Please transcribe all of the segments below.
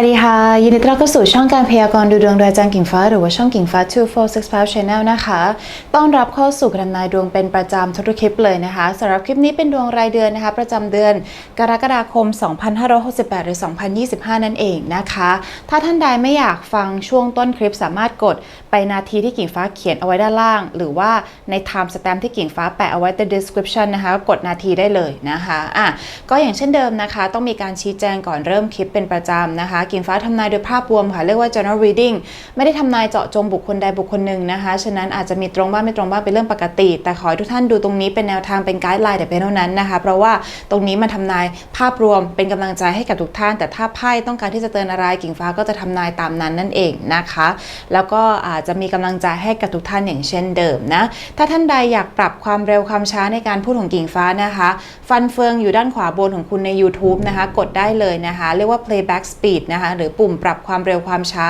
วัสดีค่ะ ยินดีต้อนรับเข้าสู่ช่องการพยากรณ์ดูดวงโดยอาจารย์กิ่งฟ้า หรือว่าช่องกิ่งฟ้า 2465 Channel นะคะต้อนรับเข้าสู่การทำนายดวงเป็นประจำทุกคลิปเลยนะคะสำหรับคลิปนี้เป็นดวงรายเดือนนะคะ ประจำเดือนกรกฎาคม 2568 หรือ 2025 นั่นเองนะคะ ถ้าท่านใดไม่อยากฟังช่วงต้นคลิปสามารถกดไปนาทีที่กิ่งฟ้าเขียนเอาไว้ด้านล่าง หรือว่าใน time stamp ที่กิ่งฟ้าแปะเอาไว้ใน description นะคะกดนาทีได้เลยนะคะอะก็อย่างเช่นเดิมนะคะ ต้องมีการชี้แจงก่อนเริ่มคลิปเป็นประจำนะคะ กิ่งฟ้าทำนายโดยภาพรวมค่ะ เรียกว่า general reading ไม่ได้ทำนายเจาะจงบุคคลใดบุคคลหนึ่งนะคะฉะนั้นอาจจะมีตรงบ้างไม่ตรงบ้างเป็นเรื่องปกติ แต่ขอให้ทุกท่านดูตรงนี้เป็นแนวทางเป็นไกด์ไลน์แต่เพียงเท่านั้นนะคะ เพราะว่าตรงนี้มันทำนายภาพรวมเป็นกำลังใจให้กับทุกท่าน แต่ถ้าไพ่ต้องการที่จะเตือนอะไรกิ่งฟ้าก็จะทำนายตามนั้นนั่นเองนะคะ แล้วก็อาจจะมีกำลังใจให้กับทุกท่านอย่างเช่นเดิมนะ ถ้าท่านใดอยากปรับความเร็วความช้าในการพูดของกิ่งฟ้านะคะ ฟันเฟืองอยู่ด้านขวาบนของคุณใน YouTube นะคะ กดได้เลยนะคะ เรียกว่า playback speed นะคะ หรือปุ่มปรับความเร็วความช้า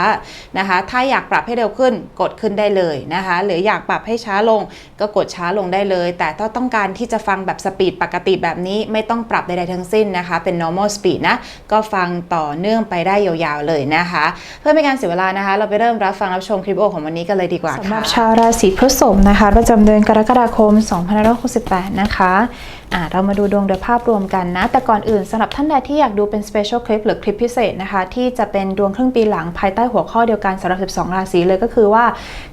นะคะ ถ้าอยากปรับให้เร็วขึ้นกดขึ้นได้เลยนะคะ หรืออยากปรับให้ช้าลงก็กดช้าลงได้เลย แต่ถ้าต้องการที่จะฟังแบบสปีดปกติแบบนี้ไม่ต้องปรับใดๆทั้งสิ้นนะคะ เป็น normal speed นะ ก็ฟังต่อเนื่องไปได้ยาวๆเลยนะคะ เพื่อไม่การเสียเวลานะคะ เราไปเริ่มรับฟังรับชมคลิปวิดีโอของวันนี้กันเลยดีกว่าค่ะสำหรับชาวราศีพฤษภนะคะ ประจำเดือนกรกฎาคม 2568 นะคะอ่าเรามาดูดวงโดยภาพรวมกันนะ แต่ก่อนอื่นสำหรับท่านใดที่อยากดูเป็น special clip หรือคลิปพิเศษนะคะ ที่จะเป็นดวงครึ่งปีหลังภายใต้หัวข้อเดียวกันสำหรับ 12 ราศีเลยก็คือว่า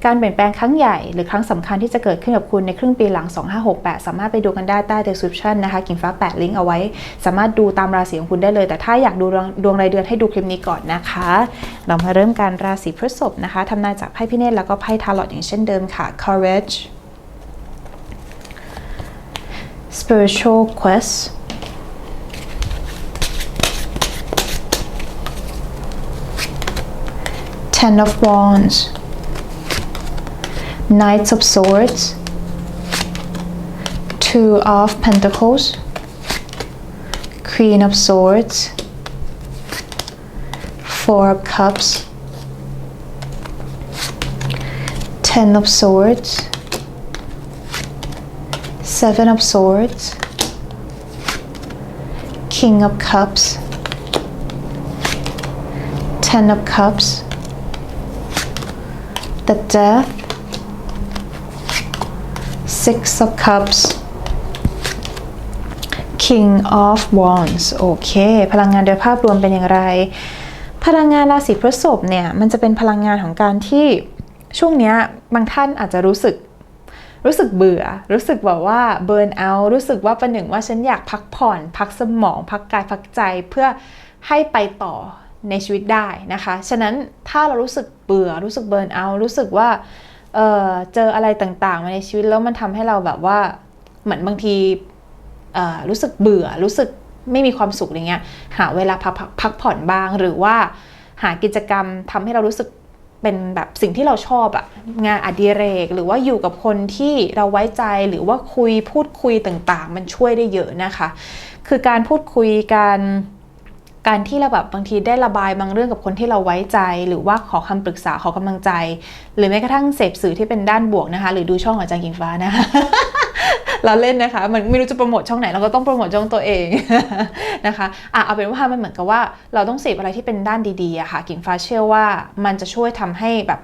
การเปลี่ยนแปลงครั้งใหญ่หรือครั้งสำคัญที่จะเกิดขึ้นกับคุณในครึ่งปีหลัง 2568 สามารถไปดูกันได้ใต้ description นะคะกิ่งฟ้าแปะลิงก์เอาไว้ สามารถดูตามราศีของคุณได้เลย แต่ถ้าอยากดูดวงดวงรายเดือนให้ดูคลิปนี้ก่อนนะคะ เรามาเริ่มการราศีพฤษภนะคะทำนายจากไพ่พิเนตแล้วก็ไพ่ทาร์ลอตอย่างเช่นเดิมค่ะ courage spiritual quest ten of wands knights of swords two of pentacles queen of swords four of cups ten of swords seven of swords king of cups ten of cups the death six of cups king of wands โอเค พลังงานโดยภาพรวมเป็นอย่างไร พลังงานราศีพฤษภเนี่ย มันจะเป็นพลังงานของการที่ช่วงเนี้ย บางท่านอาจจะรู้สึก รู้สึกเบื่อ รู้สึกแบบว่าเบิร์นเอารู้สึกว่าประหนึ่งว่าฉันอยากพักผ่อน พักสมอง พักกายพักใจเพื่อให้ไปต่อในชีวิตได้นะคะ ฉะนั้นถ้าเรารู้สึกเบื่อ รู้สึกเบิร์นเอารู้สึกว่าเเจออะไรต่างๆ มาในชีวิตแล้วมันทำให้เราแบบว่าเหมือนบางทีรู้สึกเบื่อ รู้สึกไม่มีความสุขอะไรเงี้ย หาเวลาพักพักผ่อนบ้าง หรือว่าหากิจกรรมทำให้เรารู้สึก เป็นแบบสิ่งที่เราชอบอะงานอดิเรก หรือว่าอยู่กับคนที่เราไว้ใจหรือว่าคุยพูดคุยต่างๆ มันช่วยได้เยอะนะคะ คือการพูดคุยการการที่เราแบบบางทีได้ระบายบางเรื่องกับคนที่เราไว้ใจ หรือว่าขอคำปรึกษาขอกำลังใจ หรือแม้กระทั่งเสพสื่อที่เป็นด้านบวกนะคะ หรือดูช่องอาจารย์กิงฟ้านะคะ เราเล่นนะคะ มันไม่รู้จะโปรโมทช่องไหนเราก็ต้องโปรโมทช่องตัวเองนะคะอะเอาเป็นว่ามันเหมือนกับว่าเราต้องเสพอะไรที่เป็นด้านดีๆอะค่ะกิ่งฟ้าเชื่อว่ามันจะช่วยทำให้แบบ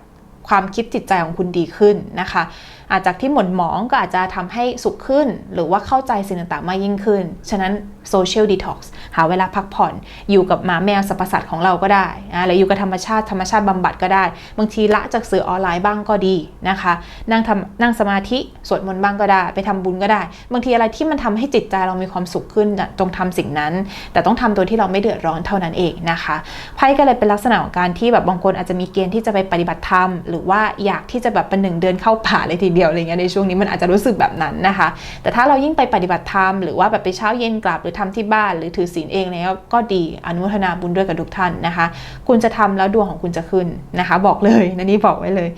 ความคิดจิตใจของคุณดีขึ้นนะคะ อาจจากที่หม่นหมองก็อาจจะทำให้สุขขึ้น หรือว่าเข้าใจสิ่งต่างๆมากยิ่งขึ้น ฉะนั้นโซเชียลดีท็อกซ์หาเวลาพักผ่อน อยู่กับหมาแมวสรรพสัตว์ของเราก็ได้นะหรืออยู่กับธรรมชาติธรรมชาติบำบัดก็ได้ บางทีละจากสื่อออนไลน์บ้างก็ดีนะคะ นั่งทำนั่งสมาธิสวดมนต์บ้างก็ได้ ไปทำบุญก็ได้ บางทีอะไรที่มันทำให้จิตใจเรามีความสุขขึ้นจงทำสิ่งนั้น แต่ต้องทำโดยที่เราไม่เดือดร้อนเท่านั้นเองนะคะไพ่ก็เลยเป็นลักษณะของการที่แบบบางคนอาจจะมีเกณฑ์ที่จะไปปฏิบัติธรรม หรือว่าอยากที่จะแบบเป็นหนึ่งเดินเข้าป่าเลยทีเดียวียวอะไรเงี้ยในช่วงนี้มันอาจจะรู้สึกแบบนั้นนะคะ แต่ถ้าเรายิ่งไปปฏิบัติธรรมหรือว่าแบบไปเช้าเย็นกลับหรือทำที่บ้านหรือถือศีลเองแล้วก็ดีอนุทนาบุญด้วยกับทุกท่านนะคะ คุณจะทำแล้วดวงของคุณจะขึ้นนะคะ บอกเลยนะนี่บอกไว้เลย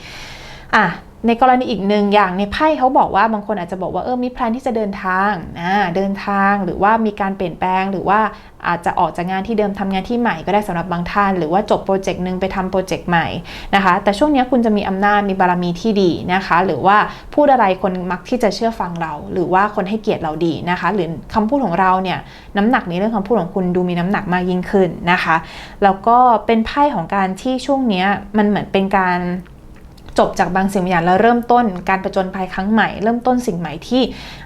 อะ ในกรณีอีกหนึ่งอย่างในไพ่เขาบอกว่าบางคนอาจจะบอกว่าเออมีแพลนที่จะเดินทางนะเดินทางหรือว่ามีการเปลี่ยนแปลงหรือว่าอาจจะออกจากงานที่เดิมทำงานที่ใหม่ก็ได้สำหรับบางท่าน หรือว่าจบโปรเจกต์หนึ่งไปทำโปรเจกต์ใหม่นะคะแต่ช่วงนี้คุณจะมีอำนาจมีบารมีที่ดีนะคะ หรือว่าพูดอะไรคนมักที่จะเชื่อฟังเรา หรือว่าคนให้เกียรติเราดีนะคะ หรือคำพูดของเราเนี่ยน้ำหนักในเรื่องคำพูดของคุณดูมีน้ำหนักมากยิ่งขึ้นนะคะ แล้วก็เป็นไพ่ของการที่ช่วงนี้มันเหมือนเป็นการ จบจากบางสิ่งบางอย่างแล้วเริ่มต้นการประจนภัยครั้งใหม่ เริ่มต้นสิ่งใหม่ที่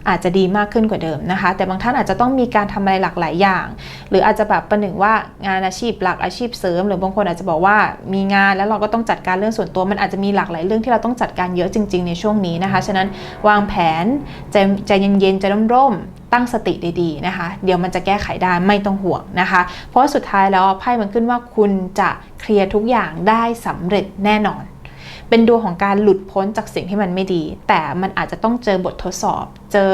อาจจะดีมากขึ้นกว่าเดิมนะคะ แต่บางท่านอาจจะต้องมีการทำอะไรหลากหลายอย่าง หรืออาจจะแบบประหนึ่งว่างานอาชีพหลักอาชีพเสริม หรือบางคนอาจจะบอกว่ามีงานแล้วเราก็ต้องจัดการเรื่องส่วนตัว มันอาจจะมีหลากหลายเรื่องที่เราต้องจัดการเยอะจริง ๆ ในช่วงนี้นะคะ ฉะนั้นวางแผนใจใจเย็นๆใจร่มๆตั้งสติดีๆนะคะ เดี๋ยวมันจะแก้ไขได้ไม่ต้องห่วงนะคะ เพราะสุดท้ายแล้วไพ่มันขึ้นว่าคุณจะเคลียร์ทุกอย่างได้สำเร็จแน่นอน เป็นดวงของการหลุดพ้นจากสิ่งที่มันไม่ดี แต่มันอาจจะต้องเจอบททดสอบ เจอ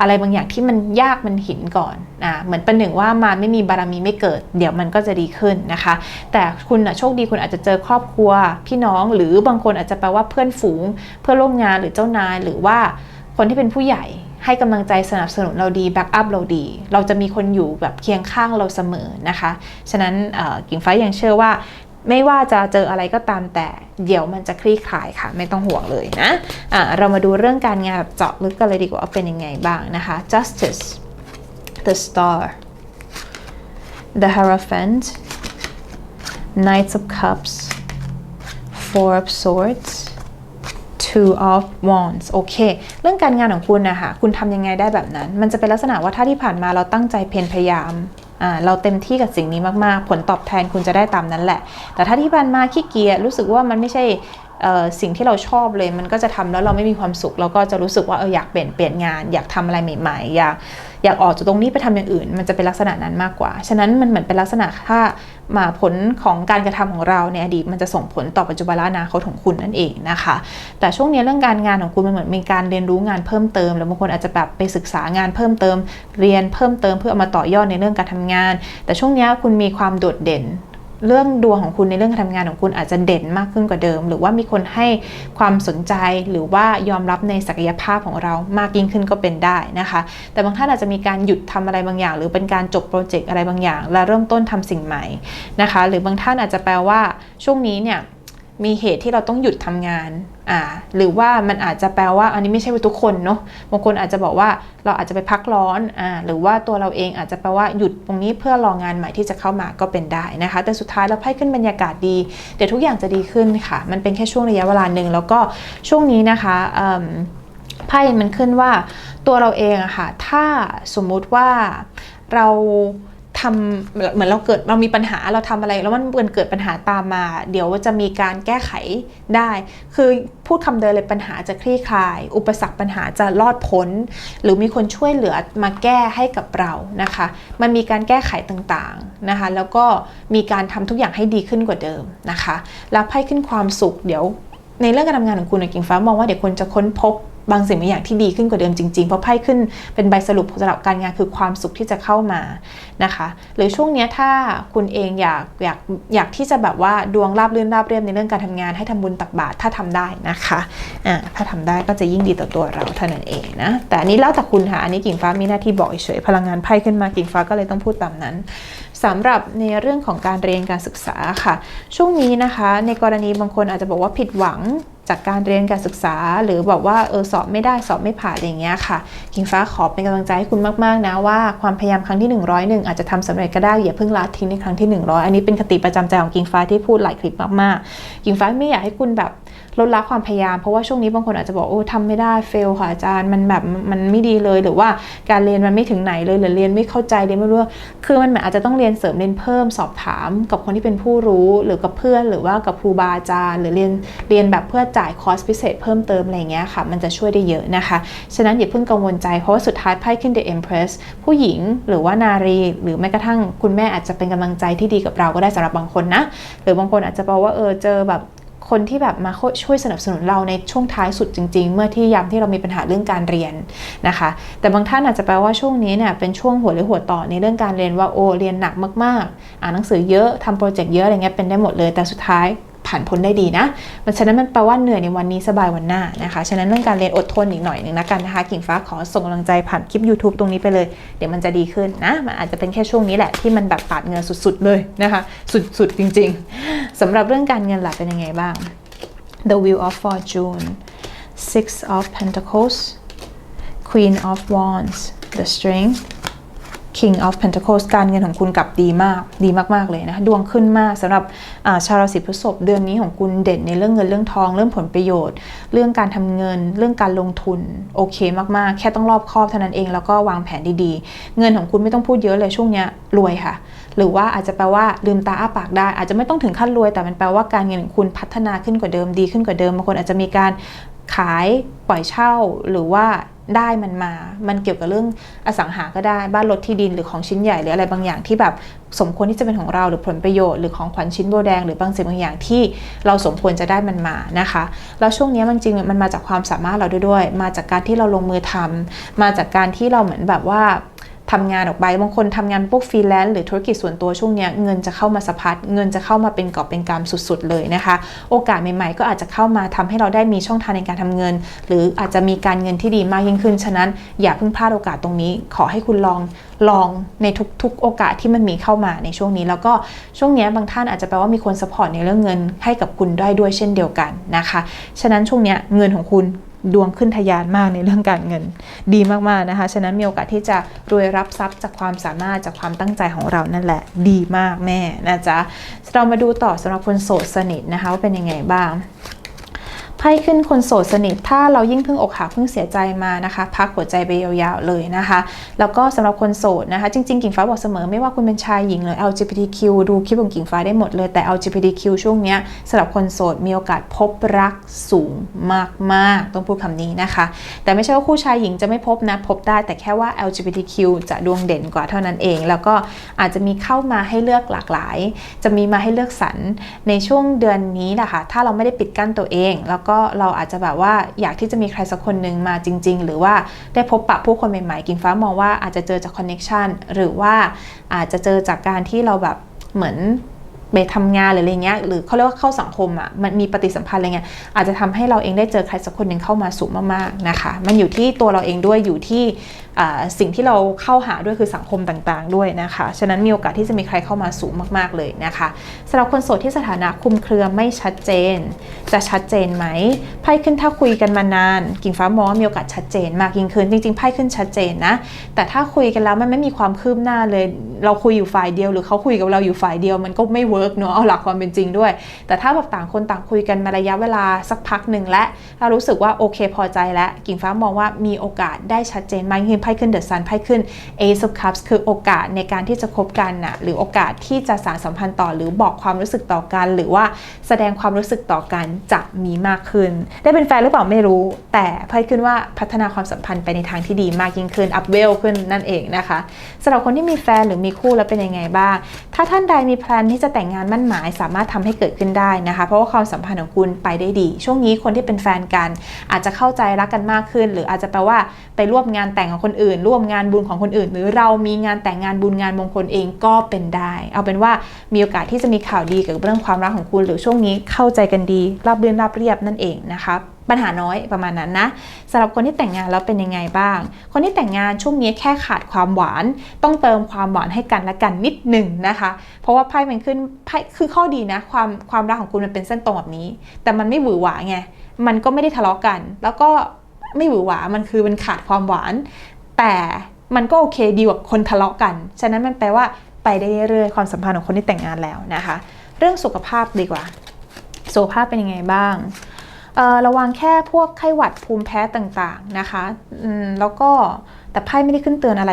อะไรบางอย่างที่มันยากมันหินก่อนอ่าเหมือนประหนึ่งว่ามาไม่มีบารมีไม่เกิด เดี๋ยวมันก็จะดีขึ้นนะคะ แต่คุณนะโชคดีคุณอาจจะเจอครอบครัวพี่น้องหรือบางคนอาจจะแปลว่าเพื่อนฝูง เพื่อร่วมงานหรือเจ้านายหรือว่าคนที่เป็นผู้ใหญ่ให้กำลังใจสนับสนุนเราดีแบ็กอัพเราดี เราจะมีคนอยู่แบบเคียงข้างเราเสมอนะคะ ฉะนั้นกิ่งฟ้ายังเชื่อว่า ไม่ว่าจะเจออะไรก็ตามแต่ เดี๋ยวมันจะคลี่คลายค่ะ ไม่ต้องห่วงเลยนะะเรามาดูเรื่องการงานแบบเจาะลึกกันเลยดีกว่าเป็นยังไงบ้างนะคะ justice the star the hierophant knights of cups four of swords two of wands โอเค เรื่องการงานของคุณนะคะ คุณทำยังไงได้แบบนั้น มันจะเป็นลักษณะว่าถ้าที่ผ่านมาเราตั้งใจเพียรพยายาม เราเต็มที่กับสิ่งนี้มากๆ ผลตอบแทนคุณจะได้ตามนั้นแหละ แต่ถ้าที่ผ่านมาขี้เกียจรู้สึกว่ามันไม่ใช่ สิ่งที่เราชอบเลยมันก็จะทำแล้วเราไม่มีความสุขเราก็จะรู้สึกว่าเอออยากเปลี่ยนเปลี่ยนงาน อยากทำอะไรใหม่ๆอยากอยากออกจากตรงนี้ไปทำอย่างอื่น มันจะเป็นลักษณะนั้นมากกว่า ฉะนั้นมันเหมือนเป็นลักษณะถ้ามาผลของการกระทำของเราในอดีตมันจะส่งผลต่อปัจจุบันและอนาคตของคุณนั่นเองนะคะ แต่ช่วงนี้เรื่องการงานของคุณมันเหมือนมีการเรียนรู้งานเพิ่มเติม แล้วบางคนอาจจะแบบไปศึกษางานเพิ่มเติม เรียนเพิ่มเติมเพื่อเอามาต่อยอดในเรื่องการทำงาน แต่ช่วงนี้คุณมีความโดดเด่น เรื่องดวงของคุณในเรื่องการทำงานของคุณอาจจะเด่นมากขึ้นกว่าเดิม หรือว่ามีคนให้ความสนใจหรือว่ายอมรับในศักยภาพของเรามากยิ่งขึ้นก็เป็นได้นะคะ แต่บางท่านอาจจะมีการหยุดทำอะไรบางอย่าง หรือเป็นการจบโปรเจกต์อะไรบางอย่าง และเริ่มต้นทำสิ่งใหม่นะคะ หรือบางท่านอาจจะแปลว่าช่วงนี้เนี่ย มีเหตุที่เราต้องหยุดทำงานอ่าหรือว่ามันอาจจะแปลว่าอันนี้ไม่ใช่ทุกคนเนาะบางคนอาจจะบอกว่าเราอาจจะไปพักร้อนอ่าหรือว่าตัวเราเองอาจจะแปลว่าหยุดตรงนี้เพื่อรองานใหม่ที่จะเข้ามาก็เป็นได้นะคะ แต่สุดท้ายเราไพ่ขึ้นบรรยากาศดีเดี๋ยวทุกอย่างจะดีขึ้นค่ะ มันเป็นแค่ช่วงระยะเวลาหนึ่งแล้วก็ช่วงนี้นะคะไพ่มันขึ้นว่าตัวเราเองอะค่ะถ้าสมมุติว่าเรา ทำเหมือนเราเกิดเรามีปัญหาเราทำอะไร แล้วมันเกิดเกิดปัญหาตามมา เดี๋ยวจะมีการแก้ไขได้ คือพูดคำเดิมเลยปัญหาจะคลี่คลาย อุปสรรคปัญหาจะรอดพ้น หรือมีคนช่วยเหลือมาแก้ให้กับเรานะคะ มันมีการแก้ไขต่างๆนะคะ แล้วก็มีการทำทุกอย่างให้ดีขึ้นกว่าเดิมนะคะ แล้วไพ่ขึ้นความสุขเดี๋ยว ในเรื่องการทำงานของคุณในกิ่งฟ้ามองว่าเดี๋ยวคุณจะค้นพบบางสิ่งบางอย่างที่ดีขึ้นกว่าเดิมจริงๆ เพราะไพ่ขึ้นเป็นใบสรุปสำหรับการงานคือความสุขที่จะเข้ามานะคะ หรือช่วงนี้ถ้าคุณเองอยากอยากอยากที่จะแบบว่าดวงราบรื่นราบเรียบในเรื่องการทำงานให้ทำบุญตักบาตรถ้าทำได้นะคะอ่าถ้าทำได้ก็จะยิ่งดีต่อตัวเราเท่านั้นเองนะแต่อันนี้แล้วแต่คุณค่ะอันนี้กิ่งฟ้ามีหน้าที่บอกเฉยพลังงานไพ่ขึ้นมากิ่งฟ้าก็เลยต้องพูดตามนั้น สำหรับในเรื่องของการเรียนการศึกษาค่ะ ช่วงนี้นะคะ ในกรณีบางคนอาจจะบอกว่าผิดหวังจากการเรียนการศึกษา หรือบอกว่าเออสอบไม่ได้สอบไม่ผ่านอะไรอย่างเงี้ยค่ะกิ่งฟ้าขอเป็นกำลังใจให้คุณมากๆนะว่าความพยายามครั้งที่ 101 อาจจะทำสำเร็จก็ได้อย่าเพิ่งละทิ้งในครั้งที่ 100 อันนี้เป็นคติประจำใจของกิ่งฟ้าที่พูดหลายคลิปมากๆ กิ่งฟ้าไม่อยากให้คุณแบบลดละความพยายามเพราะว่าช่วงนี้บางคนอาจจะบอกโอ้ทำไม่ได้เฟลค่ะอาจารย์มันแบบมันไม่ดีเลย หรือว่าการเรียนมันไม่ถึงไหนเลยหรือเรียนไม่เข้าใจเรียนไม่รู้คือมันอาจจะต้องเรียนเสริมเรียนเพิ่มสอบถาม กับคนที่เป็นผู้รู้หรือกับเพื่อน หรือว่ากับครูบาอาจารย์ หรือเรียนเรียนแบบเพื่อจ่ายคอสพิเศษเพิ่มเติมอะไรเงี้ยค่ะ มันจะช่วยได้เยอะนะคะ ฉะนั้นอย่าเพิ่งกังวลใจเพราะว่าสุดท้ายไพ่ขึ้น The Empress ผู้หญิงหรือว่านารี หรือแม้กระทั่งคุณแม่อาจจะเป็นกำลังใจที่ดีกับเราก็ได้สำหรับบางคนนะ หรือบางคนอาจจะบอกว่าเออเจอแบบคนที่แบบมาช่วยสนับสนุนเราในช่วงท้ายสุดจริง ๆ เมื่อที่ยามที่เรามีปัญหาเรื่องการเรียนนะคะ แต่บางท่านอาจจะแปลว่าช่วงนี้เนี่ยเป็นช่วงหัวหรือหัวต่อในเรื่องการเรียนว่าโอเรียนหนักมากๆ อ่านหนังสือเยอะทำโปรเจกต์เยอะอะไรเงี้ยเป็นได้หมดเลยแต่สุดท้าย ผ่านพ้นได้ดีนะมันฉะนั้นมันแปลว่าเหนื่อยในวันนี้สบายวันหน้านะคะ ฉะนั้นเรื่องการเรียนอดทนอีกหน่อยหนึ่งนะกันนะคะ กิ่งฟ้าขอส่งกำลังใจผ่านคลิป YouTube ตรงนี้ไปเลย เดี๋ยวมันจะดีขึ้นนะ มันอาจจะเป็นแค่ช่วงนี้แหละที่มันแบบปาดเงินสุดๆเลยนะคะ สุดๆจริง ๆสำหรับเรื่องการเงินหล่ะเป็นยังไงบ้าง The Wheel of Fortune Six of Pentacles Queen of Wands The Strength King of Pentacles การเงินของคุณกลับดีมาก ดีมาก ๆ เลยนะ ดวงขึ้นมากสำหรับาชาวราศีพฤษภเดือนนี้ของคุณเด่นในเรื่องเงินเรื่องทอง เรื่องผลประโยชน์ เรื่องการทำเงิน เรื่องการลงทุน โอเคมาก ๆ แค่ต้องรอบคอบเท่านั้นเองแล้วก็วางแผนดีๆ เงินของคุณไม่ต้องพูดเยอะเลยช่วงนี้รวยค่ะ หรือว่าอาจจะแปลว่าลืมตาอ้าปากได้ อาจจะไม่ต้องถึงขั้นรวย แต่มันแปลว่าการเงินของคุณพัฒนาขึ้นกว่าเดิมดีขึ้นกว่าเดิมบางคนอาจจะมีการขายปล่อยเช่าหรือว่า ได้มันมา มันเกี่ยวกับเรื่องอสังหาก็ได้ บ้านรถที่ดินหรือของชิ้นใหญ่หรืออะไรบางอย่างที่แบบสมควรที่จะเป็นของเราหรือผลประโยชน์หรือของขวัญชิ้นโบแดงหรือบางสิ่งบางอย่างที่เราสมควรจะได้มันมานะคะ แล้วช่วงนี้มันจริงมันมาจากความสามารถเราด้วยด้วยมาจากการที่เราลงมือทำมาจากการที่เราเหมือนแบบว่า ทำงานออกไปบางคนทำงานพวกฟรีแลนซ์หรือธุรกิจส่วนตัวช่วงนี้เงินจะเข้ามาสะพัดเงินจะเข้ามาเป็นกอบเป็นกำสุดๆเลยนะคะ โอกาสใหม่ๆ ก็อาจจะเข้ามาทำให้เราได้มีช่องทางในการทำเงิน หรืออาจจะมีการเงินที่ดีมากยิ่งขึ้น ฉะนั้นอย่าเพิ่งพลาดโอกาสตรงนี้ ขอให้คุณลองลองในทุกๆ โอกาสที่มันมีเข้ามาในช่วงนี้ แล้วก็ช่วงนี้บางท่านอาจจะแปลว่ามีคนสปอร์ตในเรื่องเงินให้กับคุณได้ด้วยเช่นเดียวกันนะคะ ฉะนั้นช่วงนี้เงินของคุณ ดวงขึ้นทะยานมากในเรื่องการเงิน ดีมากๆนะคะ ฉะนั้นมีโอกาสที่จะรวยรับทรัพย์จากความสามารถจากความตั้งใจของเรานั่นแหละ ดีมากแม่นะจ๊ะเรามาดูต่อสำหรับคนโสดสนิทนะคะว่าเป็นยังไงบ้าง ไพ่ขึ้นคนโสดสนิท ถ้าเรายิ่งเพิ่งอกหักเพิ่งเสียใจมานะคะ พักหัวใจไปยาวๆเลยนะคะ แล้วก็สำหรับคนโสดนะคะ จริงๆกิ่งฟ้าบอกเสมอไม่ว่าคุณเป็นชายหญิงหรือ LGBTQ ดูคลิปของกิ่งฟ้าได้หมดเลยแต่ LGBTQ ช่วงนี้สำหรับคนโสดมีโอกาสพบรักสูงมากๆ ต้องพูดคำนี้นะคะ แต่ไม่ใช่ว่าคู่ชายหญิงจะไม่พบนะพบได้แต่แค่ว่า LGBTQ จะดวงเด่นกว่าเท่านั้นเอง แล้วก็อาจจะมีเข้ามาให้เลือกหลากหลาย จะมีมาให้เลือกสรรในช่วงเดือนนี้แหละค่ะถ้าเราไม่ได้ปิดกั้นตัวเองแล้วก็เราอาจจะแบบว่าอยากที่จะมีใครสักคนหนึ่งมาจริง ๆ หรือว่าได้พบปะผู้คนใหม่ๆ กิ่งฟ้ามองว่าอาจจะเจอจากคอนเน็ชันหรือว่าอาจจะเจอจากการที่เราแบบเหมือน ไปทำงานหรืออะไรเงี้ยหรือเขาเรียกว่าเข้าสังคมอะมันมีปฏิสัมพันธ์อะไรเงี้ยอาจจะทำให้เราเองได้เจอใครสักคนหนึ่งเข้ามาสูงมากๆนะคะ มันอยู่ที่ตัวเราเองด้วยอยู่ที่สิ่งที่เราเข้าหาด้วยคือสังคมต่างๆ ด้วยนะคะ ฉะนั้นมีโอกาสที่จะมีใครเข้ามาสูงมากๆเลยนะคะสำหรับคนโสดที่สถานะคุมเครือไม่ชัดเจน จะชัดเจนไหมไพ่ขึ้นถ้าคุยกันมานาน กิ่งฟ้ามองว่ามีโอกาสชัดเจน มากยิ่งขึ้นจริงๆไพ่ขึ้นชัดเจนนะแต่ถ้าคุยกันแล้วมันไม่มีความคืบหน้าเลย เราคุยอยู่ฝ่ายเดียว หรือเขาคุยกับเราอยู่ฝ่ายเดียวมันก็ไม่เวิร์กเนอะเอาหลักความเป็นจริงด้วย แต่ถ้าแบบต่างคนต่างคุยกันมาระยะเวลาสักพักหนึ่งและเรารู้สึกว่าโอเคพอใจแล้ว กิ่งฟ้ามองว่ามีโอกาสได้ชัดเจนมากยิ่งขึ้นไพ่ขึ้นเดอะซันไพ่ขึ้น Ace of Cups คือโอกาสในการที่จะคบกันน่ะหรือโอกาสที่จะสานสัมพันธ์ต่อ หรือบอกความรู้สึกต่อกัน หรือว่าแสดงความรู้สึกต่อกันจะมีมากขึ้น ได้เป็นแฟนหรือเปล่าไม่รู้ แต่ไพ่ขึ้นว่าพัฒนาความสัมพันธ์ไปในทางที่ดีมากยิ่งขึ้นอัพเวลขึ้นนั่นเองนะคะสำหรับคนที่มีแฟนหรือมีคู่แล้วเป็นยังไงบ้าง ถ้าท่านใดมีแพลนที่จะแต่งงานมั่นหมายสามารถทำให้เกิดขึ้นได้นะคะ เพราะว่าความสัมพันธ์ของคุณไปได้ดี ช่วงนี้คนที่เป็นแฟนกัน อาจจะเข้าใจรักกันมากขึ้น หรืออาจจะแปลว่าไปร่วมงานแต่งของคนอื่น ร่วมงานบุญของคนอื่น หรือเรามีงานแต่งงานบุญงานมงคลเองก็เป็นได้ เอาเป็นว่ามีโอกาสที่จะมีข่าวดีเกี่ยวกับเรื่องความรักของคุณ หรือช่วงนี้เข้าใจกันดีราบรื่นราบเรียบนั่นเองนะคะ ปัญหาน้อยประมาณนั้นนะสำหรับคนที่แต่งงานแล้วเป็นยังไงบ้าง คนที่แต่งงานช่วงนี้แค่ขาดความหวาน ต้องเติมความหวานให้กันและกันนิดหนึ่งนะคะ เพราะว่าไพ่มันขึ้นไพ่คือข้อดีนะ ความความรักของคุณมันเป็นเส้นตรงแบบนี้ แต่มันไม่หวือหวาไงมันก็ไม่ได้ทะเลาะกัน แล้วก็ไม่หวือหวามันคือมันขาดความหวาน แต่มันก็โอเคดีกว่าคนทะเลาะกัน ฉะนั้นมันแปลว่าไปได้เรื่อยๆความสัมพันธ์ของคนที่แต่งงานแล้วนะคะ เรื่องสุขภาพดีกว่า สุขภาพเป็นยังไงบ้าง ระวังแค่พวกไข้หวัดภูมิแพ้ต่างๆนะคะแล้วก็แต่ไพ่ไม่ได้ขึ้นเตือนอะไร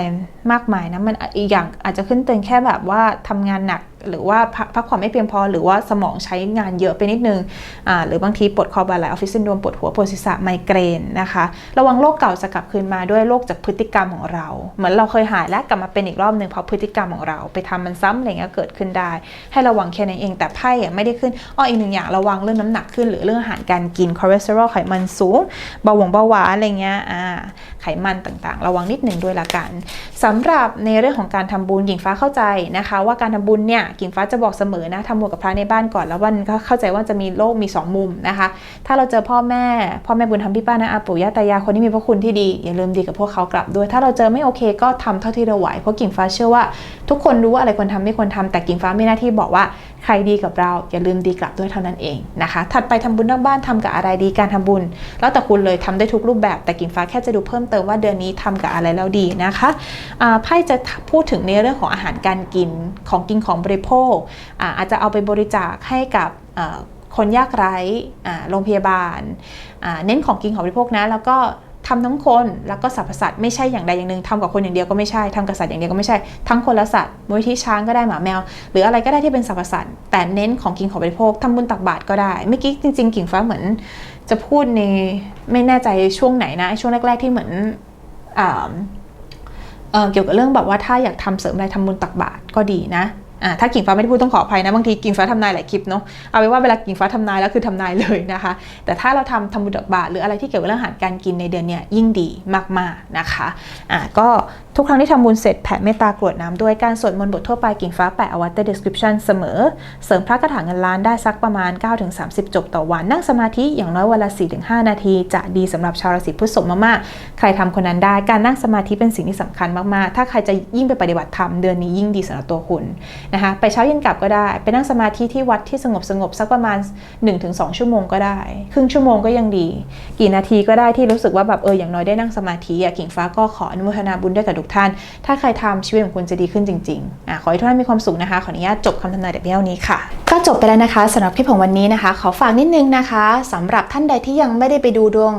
มากมายนะมันอีกอย่างอาจจะขึ้นเตือนแค่แบบว่าทำงานหนัก หรือว่าพักผ่อนไม่เพียงพอ หรือว่าสมองใช้งานเยอะไปนิดนึงอ่าหรือบางทีปวดคอบ่าไหลออฟฟิศซินโดรมปวดหัวปวดศีรษะไมเกรนนะคะ ระวังโรคเก่าจะกลับคืนมาด้วยโรคจากพฤติกรรมของเรา เหมือนเราเคยหายแล้วกลับมาเป็นอีกรอบหนึ่งเพราะพฤติกรรมของเราไปทำมันซ้ำอะไรเงี้ยเกิดขึ้นได้ ให้ระวังแค่นั้นเองแต่ไพ่ไม่ได้ขึ้นอ้ออีกหนึ่งอย่างระวังเรื่องน้ำหนักขึ้น หรือเรื่องอาหารการกินคอเลสเตอรอลไขมันสูงเบาหวงเบาหวานอะไรเงี้ยไขมันต่างๆ ระวังนิดหนึ่งด้วยละกันสำหรับในเรื่องของการทำบุญหญิงฟ้าเข้าใจนะคะ ว่าการทำบุญเนี่ยกิ่งฟ้าจะบอกเสมอนะทำบุญกับพระในบ้านก่อนแล้ววันก็เข้าใจว่าจะมีโลกมีสองมุมนะคะ ถ้าเราเจอพ่อแม่ พ่อแม่บุญธรรมพี่ป้านะอาปู่ย่าตายายคนที่มีพระคุณที่ดี อย่าลืมดีกับพวกเขากลับด้วย ถ้าเราเจอไม่โอเคก็ทำเท่าที่เราไหวเพราะกิ่งฟ้าเชื่อว่า ทุกคนรู้ว่าอะไรควรทำไม่ควรทำแต่กิ่งฟ้ามีหน้าที่บอกว่าใครดีกับเราอย่าลืมดีกลับด้วยเท่านั้นเองนะคะ ถัดไปทำบุญนอกบ้านทำกับอะไรดีการทำบุญ แล้วแต่คุณเลยทำได้ทุกรูปแบบแต่กิ่งฟ้าแค่จะดูเพิ่มเติมว่าเดือนนี้ทำกับอะไรแล้วดีนะคะอ่าไพ่จะพูดถึงในเรื่องของอาหารการกินของกินของบริโภคอาจจะเอาไปบริจาคให้กับคนยากไร้โรงพยาบาล เน้นของกินของบริโภคนะ แล้วก็ทำทั้งคนแล้วก็สรรพสัตว์ไม่ใช่อย่างใดอย่างหนึ่งทำกับคนอย่างเดียวก็ไม่ใช่ทำกับสัตว์อย่างเดียวก็ไม่ใช่ทั้งคนและสัตว์มูลที่ช้างก็ได้หมาแมว หรืออะไรก็ได้ที่เป็นสรรพสัตว์แต่เน้นของกินของบริโภคทำบุญตักบาตรก็ได้เมื่อกี้จริงๆกิ่งฟ้าเหมือน จะพูดในไม่แน่ใจช่วงไหนนะช่วงแรก ๆที่เหมือนอ่าเออเกี่ยวกับเรื่องแบบว่าถ้าอยากทำเสริมอะไรทำบุญตักบาตรก็ดีนะ อ่าถ้ากิ่งฟ้าไม่ได้พูดต้องขออภัยนะบางทีกิ่งฟ้าทำนายหลายคลิปเนาะเอาไว้ว่าเวลากิ่งฟ้าทำนายแล้วคือทำนายเลยนะคะ แต่ถ้าเราทำทำบุญดอกบาทหรืออะไรที่เกี่ยวกับเรื่องอาหารการกินในเดือนเนี้ยยิ่งดีมากๆนะคะอ่าก็ทุกครั้งที่ทำบุญเสร็จแผ่เมตตากรวดน้ำด้วยการสวดมนต์บททั่วไปกิ่งฟ้าแปะเอาไว้ใต้ description เสมอ เสริมพระคาถาเงินล้านได้สักประมาณ 9-30 จบต่อวัน นั่งสมาธิอย่างน้อยวันละ 4-5 นาที จะดีสำหรับชาวราศีพฤษภมากๆ ใครทำคนนั้นได้การนั่งสมาธิเป็นสิ่งที่สำคัญมากๆ ถ้าใครจะยิ่งไปปฏิบัติธรรมเดือนนี้ยิ่งดีสำหรับตัวคุณนะคะไปเช้าเย็นกลับก็ได้ ไปนั่งสมาธิที่วัดที่สงบสงบสักประมาณ 1-2 ชั่วโมงก็ได้ ครึ่งชั่วโมงก็ยังดี กี่นาทีก็ได้ที่รู้สึกว่าแบบเอออย่างน้อยได้นั่งสมาธิกิ่งฟ้าก็ขออนุโมทนาบุญด้วยกับทุกท่าน ถ้าใครทำชีวิตของคุณจะดีขึ้นจริงๆอะขอให้ทุกท่านมีความสุขนะคะ ขออนุญาตจบคำทำนายแต่เพียงนี้ค่ะ ก็จบไปแล้วนะคะสำหรับคลิปของวันนี้นะคะ ขอฝากนิดนึงนะคะสำหรับท่านใดที่ยังไม่ได้ไปดูดวง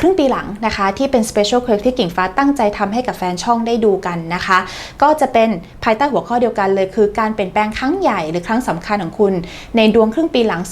ครึ่งปีหลังนะคะที่เป็น Special Clip ที่กิ่งฟ้าตั้งใจทำให้กับแฟนช่องได้ดูกันนะคะ ก็จะเป็นภายใต้หัวข้อเดียวกันเลย คือการเปลี่ยนแปลงครั้งใหญ่หรือครั้งสำคัญของคุณ ในดวงครึ่งปีหลัง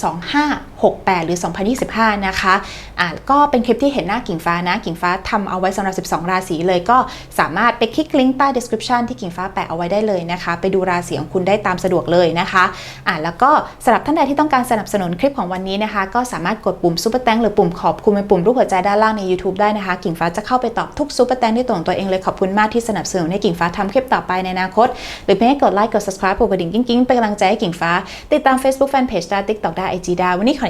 68 หรือ 2025 นะคะอ่าก็เป็นคลิปที่เห็นหน้ากิ่งฟ้านะ กิ่งฟ้าทำเอาไว้สำหรับ 12 ราศีเลยก็สามารถไปคลิกลิงก์ใต้ description ที่กิ่งฟ้าแปะเอาไว้ได้เลยนะคะ ไปดูราศีของคุณได้ตามสะดวกเลยนะคะอ่าแล้วก็สำหรับท่านใดที่ต้องการสนับสนุนคลิปของวันนี้นะคะ ก็สามารถกดปุ่มซุปเปอร์แตงหรือปุ่มขอบคุณเป็นปุ่มรูปหัวใจด้านล่างใน YouTube ได้นะคะ กิ่งฟ้าจะเข้าไปตอบทุกซุปเปอร์แตงด้วยตัวของตัวเองเลยขอบคุณมากที่สนับสนุนให้กิ่งฟ้าทำคลิปต่อไปในอนาคต หรือเพียงแค่กดไลค์กด subscribe กดกระดิ่งกิ๊งๆเป็นกำลังใจให้กิ่งฟ้า ติดตาม Facebook Fanpage ได้ TikTok ได้ IG ได้วันนี้ขอ